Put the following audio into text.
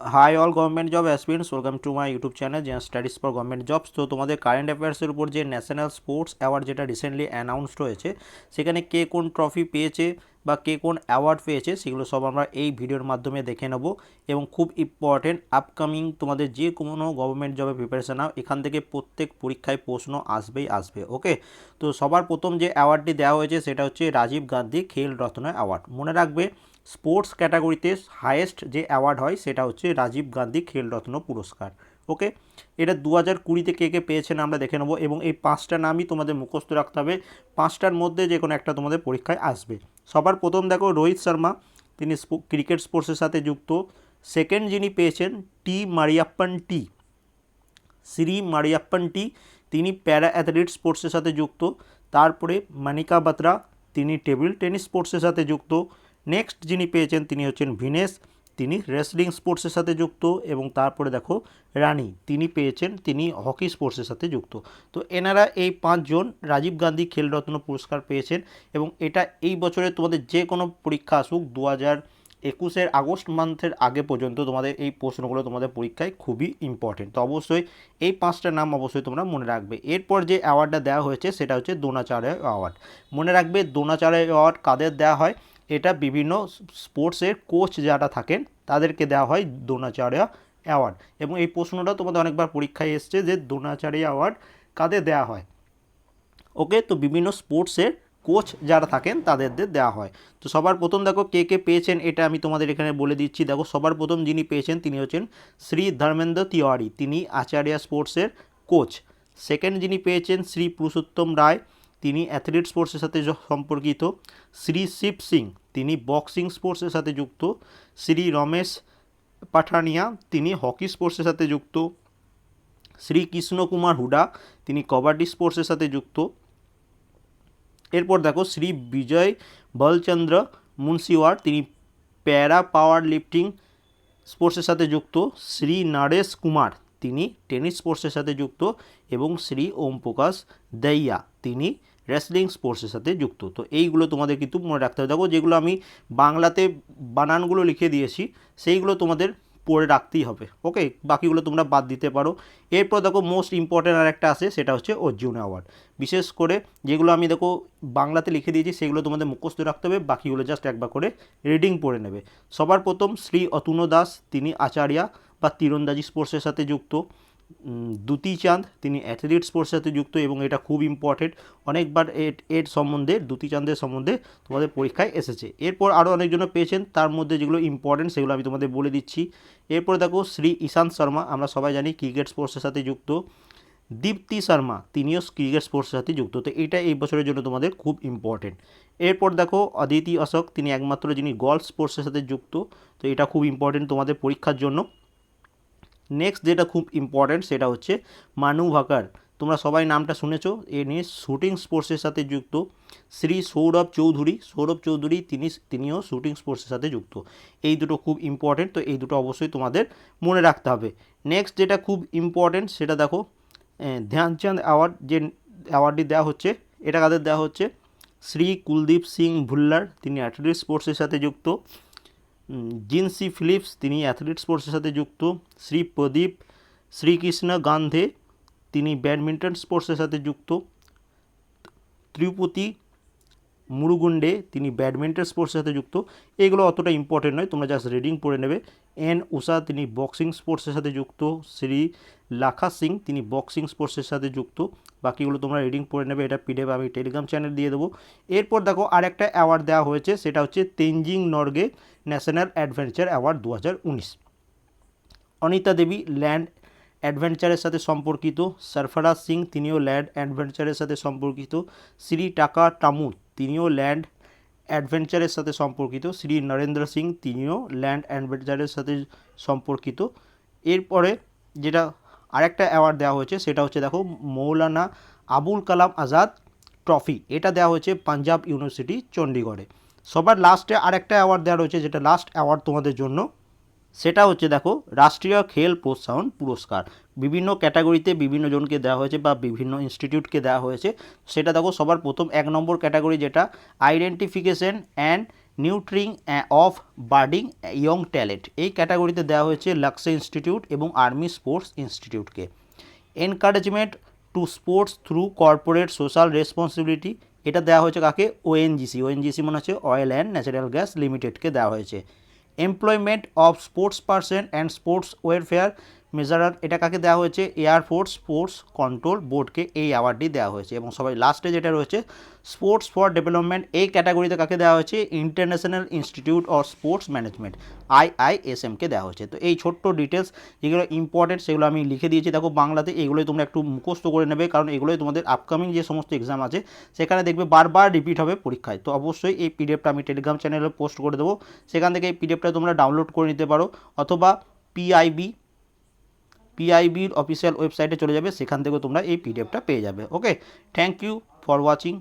Hi all government job aspirants welcome to my YouTube channel যে studies for government jobs তো তোমাদের current অ্যাফেয়ার্সের উপর যে ন্যাশনাল স্পোর্টস অ্যাওয়ার্ড যেটা রিসেন্টলি অ্যানাউন্সড হয়েছে, সেখানে কে কোন ট্রফি পেয়েছে বা কে কোন অ্যাওয়ার্ড পেয়েছে, সেগুলো সব আমরা এই ভিডিওর মাধ্যমে দেখে নেব। এবং খুব ইম্পর্টেন্ট আপকামিং তোমাদের যে কোনো গভর্নমেন্ট জবে প্রিপারেশন নাও, এখান থেকে প্রত্যেক পরীক্ষায় প্রশ্ন আসবেই আসবে ওকে তো সবার প্রথম যে অ্যাওয়ার্ডটি দেওয়া হয়েছে, সেটা হচ্ছে রাজীব গান্ধী খেল রত্ন অ্যাওয়ার্ড মনে রাখবে স্পোর্টস ক্যাটাগরিতে হায়েস্ট যে অ্যাওয়ার্ড হয় সেটা হচ্ছে রাজীব গান্ধী খেলরত্ন পুরস্কার। ওকে? এটা দু হাজার কুড়িতে কে কে পেয়েছেন আমরা দেখে নেব এবং এই পাঁচটা নামই তোমাদের মুখস্থ রাখতে হবে। পাঁচটার মধ্যে যে কোনো একটা তোমাদের পরীক্ষায় আসবে। সবার প্রথম দেখো রোহিত শর্মা, তিনি ক্রিকেট স্পোর্টসের সাথে যুক্ত। সেকেন্ড যিনি পেয়েছেন টি মারিয়াপ্পান টি, শ্রী মারিয়াপ্পান টি, তিনি প্যারা অ্যাথলিট স্পোর্টসের সাথে যুক্ত। তারপরে মানিকা বাত্রা, তিনি টেবিল টেনিস স্পোর্টসের সাথে যুক্ত। নেক্সট যিনি পেয়েছেন তিনি হচ্ছেন ভিনেশ, তিনি রেসলিং স্পোর্টসের সাথে যুক্ত এবং তারপরে দেখো রানী, তিনি পেয়েছেন, তিনি হকি স্পোর্টসের সাথে যুক্ত। তো এনারা এই পাঁচজন রাজীব গান্ধী খেলরত্ন পুরস্কার পেয়েছেন এবং এটা এই বছরে তোমাদের যে কোনো পরীক্ষা আসুক দু হাজার একুশের আগস্ট মান্থের আগে পর্যন্ত তোমাদের এই প্রশ্নগুলো তোমাদের পরীক্ষায় খুবই ইম্পর্টেন্ট তো অবশ্যই এই পাঁচটা নাম অবশ্যই তোমরা মনে রাখবে। এরপর যে অ্যাওয়ার্ডটা দেওয়া হয়েছে সেটা হচ্ছে দ্রোণাচার্য অ্যাওয়ার্ড মনে রাখবে দ্রোণাচার্য অ্যাওয়ার্ড কাদের দেওয়া হয়? এটা বিভিন্ন স্পোর্টসের কোচ যারা থাকেন, তাদেরকে দেওয়া হয় দ্রোণাচার্য অ্যাওয়ার্ড। এবং এই প্রশ্নটা তোমাদের অনেকবার পরীক্ষায় এসছে যে দ্রোণাচার্য অ্যাওয়ার্ড কাদের দেওয়া হয়? ওকে, তো বিভিন্ন স্পোর্টসের কোচ যারা থাকেন, তাদেরদের দেওয়া হয়। তো সবার প্রথম দেখো কে কে পেয়েছেন, এটা আমি তোমাদের এখানে বলে দিচ্ছি। দেখো, সবার প্রথম যিনি পেয়েছেন, তিনি হচ্ছেন শ্রী ধর্মেন্দ্র তিওয়ারি। তিনি আচার্য স্পোর্টসের কোচ। সেকেন্ড যিনি পেয়েছেন, শ্রী পুরুষোত্তম রায়। তিনি অ্যাথলেট স্পোর্টসের সাথে সম্পর্কিত। শ্রী শিব সিং, তিনি বক্সিং স্পোর্টসের সাথে যুক্ত। শ্রী রমেশ পাঠানিয়া, তিনি হকি স্পোর্টসের সাথে যুক্ত। শ্রী কৃষ্ণ কুমার হুডা, তিনি কবাডি স্পোর্টসের সাথে যুক্ত। এরপর দেখো, শ্রী বিজয় বলচন্দ্র মুন্সিওয়ার, তিনি প্যারা পাওয়ার লিফটিং স্পোর্টসের সাথে যুক্ত। শ্রী নরেশ কুমার তিনি টেনিস স্পোর্টসের সাথে যুক্ত এবং শ্রী ওম প্রকাশ দইয়া তিনি রেসলিং স্পোর্টসের সাথে যুক্ত। তো এইগুলো তোমাদের কিন্তু মনে রাখতে হবে। দেখো, যেগুলো আমি বাংলাতে বানানগুলো লিখে দিয়েছি, সেইগুলো তোমাদের পড়ে রাখতেই হবে। ওকে বাকিগুলো তোমরা বাদ দিতে পারো। এরপর দেখো মোস্ট ইম্পর্ট্যান্ট আর একটা আছে, সেটা হচ্ছে অর্জুন অ্যাওয়ার্ড বিশেষ করে যেগুলো আমি দেখো বাংলাতে লিখে দিয়েছি, সেগুলো তোমাদের মুখস্থ রাখতে হবে। বাকিগুলো জাস্ট একবার করে রিডিং পড়ে নেবে। সবার প্রথম শ্রী অতুনো দাস, তিনি আচার্যা। বা তীরন্দাজি স্পোর্টসের সাথে যুক্ত। দ্যুতি চাঁদ, তিনি অ্যাথলিট স্পোর্টসের সাথে যুক্ত এবং এটা খুব ইম্পর্টেন্ট অনেকবার এর সম্বন্ধে দ্যুতি চাঁদের সম্বন্ধে তোমাদের পরীক্ষায় এসেছে। এরপর আরও অনেকজন পেয়েছেন, তার মধ্যে যেগুলো ইম্পর্টেন্ট সেগুলো আমি তোমাদের বলে দিচ্ছি। এরপর দেখো, শ্রী ঈশান্ত শর্মা, আমরা সবাই জানি ক্রিকেট স্পোর্টসের সাথে যুক্ত। দীপ্তি শর্মা, তিনিও ক্রিকেট স্পোর্টসের সাথে যুক্ত। তো এটা এই বছরের জন্য তোমাদের খুব ইম্পর্টেন্ট এরপর দেখো, অদিতি অশোক, তিনি একমাত্র যিনি গলফ স্পোর্টসের সাথে যুক্ত। তো এটা খুব ইম্পর্টেন্ট তোমাদের পরীক্ষার জন্য। নেক্সট যেটা খুব ইম্পর্ট্যান্ট সেটা হচ্ছে মানু ভাকার। তোমরা সবাই নামটা শুনেছো, এ নিয়ে শুটিং স্পোর্টসের সাথে যুক্ত। শ্রী সৌরভ চৌধুরী সৌরভ চৌধুরী তিনি, তিনিও শুটিং স্পোর্টসের সাথে যুক্ত। এই দুটো খুব ইম্পর্ট্যান্ট তো এই দুটো অবশ্যই তোমাদের মনে রাখতে হবে। নেক্সট যেটা খুব ইম্পর্ট্যান্ট সেটা দেখো ধ্যানচাঁদ অ্যাওয়ার্ড যে অ্যাওয়ার্ডটি দেওয়া হচ্ছে, এটা কাদের দেওয়া হচ্ছে? শ্রী কুলদীপ সিং ভুল্লার, তিনি অ্যাথলেটিক স্পোর্টসের সাথে যুক্ত। জিনসি ফিলিপস, তিনি অ্যাথলিট স্পোর্টসের সাথে যুক্ত। শ্রী প্রদীপ, শ্রীকৃষ্ণ গান্ধে, তিনি ব্যাডমিন্টন স্পোর্টসের সাথে যুক্ত। ত্রিপতি মুরুগুন্ডে তিনি ব্যাডমিন্টন স্পোর্টসের সাথে যুক্ত। এগুলো অতটা ইম্পর্টেন্ট নয়, তোমরা জাস্ট রিডিং পড়ে নেবে। এন উষা, তিনি বক্সিং স্পোর্টসের সাথে যুক্ত। শ্রী লাখা সিং, তিনি বক্সিং স্পোর্টসের সাথে যুক্ত। বাকিগুলো তোমরা রিডিং পড়ে নেবে, এটা পিডিএফ আমি টেলিগ্রাম চ্যানেল দিয়ে দেবো। এরপর দেখো আরেকটা অ্যাওয়ার্ড দেওয়া হয়েছে, সেটা হচ্ছে Tenzing Norgay national adventure award দু হাজার উনিশ। অনিতা দেবী ল্যান্ড অ্যাডভেঞ্চারের সাথে সম্পর্কিত, সরফরাজ সিং তিনিও ল্যান্ড অ্যাডভেঞ্চারের সাথে সম্পর্কিত শ্রী টাকা টামুর তিনিও ল্যান্ড অ্যাডভেঞ্চারের সাথে সম্পর্কিত, শ্রী নরেন্দ্র সিং তিনিও ল্যান্ড অ্যাডভেঞ্চারের সাথে সম্পর্কিত। এরপরে যেটা আরেকটা অ্যাওয়ার্ড দেওয়া হয়েছে সেটা হচ্ছে দেখো মৌলানা আবুল কালাম আজাদ ট্রফি এটা দেওয়া হয়েছে পাঞ্জাব ইউনিভার্সিটি চণ্ডীগড়ে সবার লাস্টে আরেকটা অ্যাওয়ার্ড দেওয়া রয়েছে, যেটা লাস্ট অ্যাওয়ার্ড তোমাদের জন্য। সেটা হচ্ছে দেখো, রাষ্ট্রীয় খেল প্রোৎসাহন পুরস্কার। বিভিন্ন ক্যাটাগরিতে বিভিন্ন জনকে দেওয়া হয়েছে বা বিভিন্ন ইনস্টিটিউটকে দেওয়া হয়েছে। সেটা দেখো, সবার প্রথম এক নম্বর ক্যাটাগরি যেটা identification and nurturing of budding young talent এই ক্যাটাগরিতে দেওয়া হয়েছে লাক্সে ইনস্টিটিউট এবং army sports ইনস্টিটিউটকে encouragement to sports through corporate social responsibility এটা দেওয়া হয়েছে কাকে? ওএনজিসি ওএনজিসি মনে হচ্ছে অয়েল অ্যান্ড ন্যাচারাল গ্যাস লিমিটেডকে দেওয়া হয়েছে। Employment of sports person and sports welfare measures, এটা কাকে দেওয়া হয়েছে? এয়ারফোর্স স্পোর্টস কন্ট্রোল বোর্ডকে এই অ্যাওয়ার্ডটি দেওয়া হয়েছে। এবং সবাই লাস্টে যেটা রয়েছে স্পোর্টস ফর ডেভেলপমেন্ট এই ক্যাটাগরিতে কাকে দেওয়া হয়েছে? International institute of sports management আইআইএসএমকে দেওয়া হয়েছে। তো এই ছোট্ট ডিটেলস যেগুলো ইম্পর্টেন্ট সেগুলো আমি লিখে দিয়েছি। দেখো, বাংলাতে এগুলোই তোমরা একটু মুখস্থ করে নেবে, কারণ এগুলোই তোমাদের আপকামিং যে সমস্ত এক্সাম আছে, সেখানে দেখবে বারবার রিপিট হবে পরীক্ষায়। তো অবশ্যই এই পিডিএফটা আমি টেলিগ্রাম চ্যানেলে পোস্ট করে দেবো। সেখান থেকে এই পিডিএফটা তোমরা ডাউনলোড করে নিতে পারো। অথবা পিআইবি পিআইবির অফিসিয়াল ওয়েবসাইটে চলে যাবে, সেখান থেকেও তোমরা এই পিডিএফটা পেয়ে যাবে। Okay thank you for watching